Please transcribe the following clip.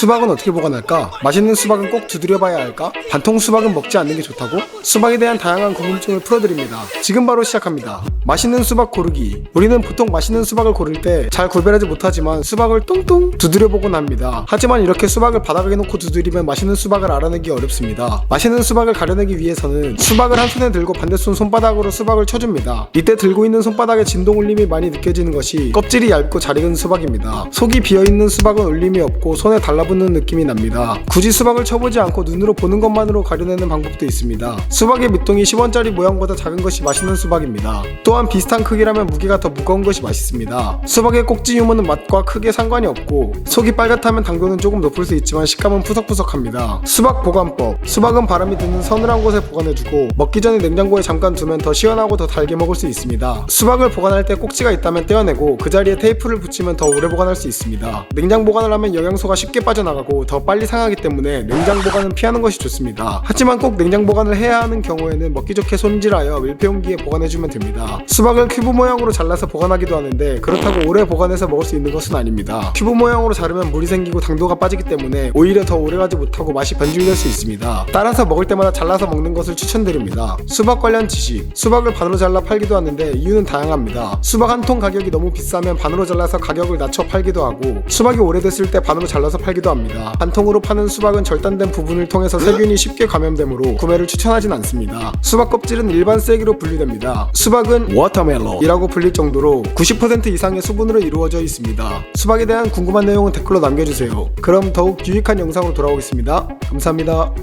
수박은 어떻게 보관할까? 맛있는 수박은 꼭 두드려봐야 할까? 반통 수박은 먹지 않는 게 좋다고? 수박에 대한 다양한 궁금증을 풀어드립니다. 지금 바로 시작합니다. 맛있는 수박 고르기. 우리는 보통 맛있는 수박을 고를 때 잘 구별하지 못하지만 수박을 똥똥 두드려보곤 합니다. 하지만 이렇게 수박을 바닥에 놓고 두드리면 맛있는 수박을 알아내기 어렵습니다. 맛있는 수박을 가려내기 위해서는 수박을 한 손에 들고 반대손 손바닥으로 수박을 쳐줍니다. 이때 들고 있는 손바닥에 진동 울림이 많이 느껴지는 것이 껍질이 얇고 잘 익은 수박입니다. 속이 비어있는 수박은 울림이 없고 손에 달라붙 는 느낌이 납니다. 굳이 수박을 쳐보지 않고 눈으로 보는 것만으로 가려내는 방법도 있습니다. 수박의 밑동이 10원짜리 모양보다 작은 것이 맛있는 수박입니다. 또한 비슷한 크기라면 무게가 더 무거운 것이 맛있습니다. 수박의 꼭지 유무는 맛과 크게 상관이 없고 속이 빨갛다면 당도는 조금 높을 수 있지만 식감은 푸석푸석합니다. 수박 보관법 수박은 바람이 드는 서늘한 곳에 보관해주고 먹기 전에 냉장고에 잠깐 두면 더 시원하고 더 달게 먹을 수 있습니다. 수박을 보관할 때 꼭지가 있다면 떼어내고 그 자리에 테이프를 붙이면 더 오래 보관할 수 있습니다. 냉장 보관을 하면 영양소가 쉽게 빠져 나가고 더 빨리 상하기 때문에 냉장 보관은 피하는 것이 좋습니다. 하지만 꼭 냉장 보관을 해야 하는 경우에는 먹기 좋게 손질하여 밀폐용기에 보관해주면 됩니다. 수박을 큐브 모양으로 잘라서 보관하기도 하는데 그렇다고 오래 보관해서 먹을 수 있는 것은 아닙니다. 큐브 모양으로 자르면 물이 생기고 당도가 빠지기 때문에 오히려 더 오래가지 못하고 맛이 변질될 수 있습니다. 따라서 먹을 때마다 잘라서 먹는 것을 추천드립니다. 수박 관련 지식 수박을 반으로 잘라 팔기도 하는데 이유는 다양합니다. 수박 한 통 가격이 너무 비싸면 반으로 잘라서 가격을 낮춰 팔기도 하고 수박이 오래됐을 때 반으로 잘라서 팔 합니다. 한 통으로 파는 수박은 절단된 부분을 통해서 세균이 쉽게 감염되므로 구매를 추천하진 않습니다. 수박 껍질은 일반 쓰레기로 분류됩니다. 수박은 워터멜론이라고 불릴 정도로 90% 이상의 수분으로 이루어져 있습니다. 수박에 대한 궁금한 내용은 댓글로 남겨주세요. 그럼 더욱 유익한 영상으로 돌아오겠습니다. 감사합니다.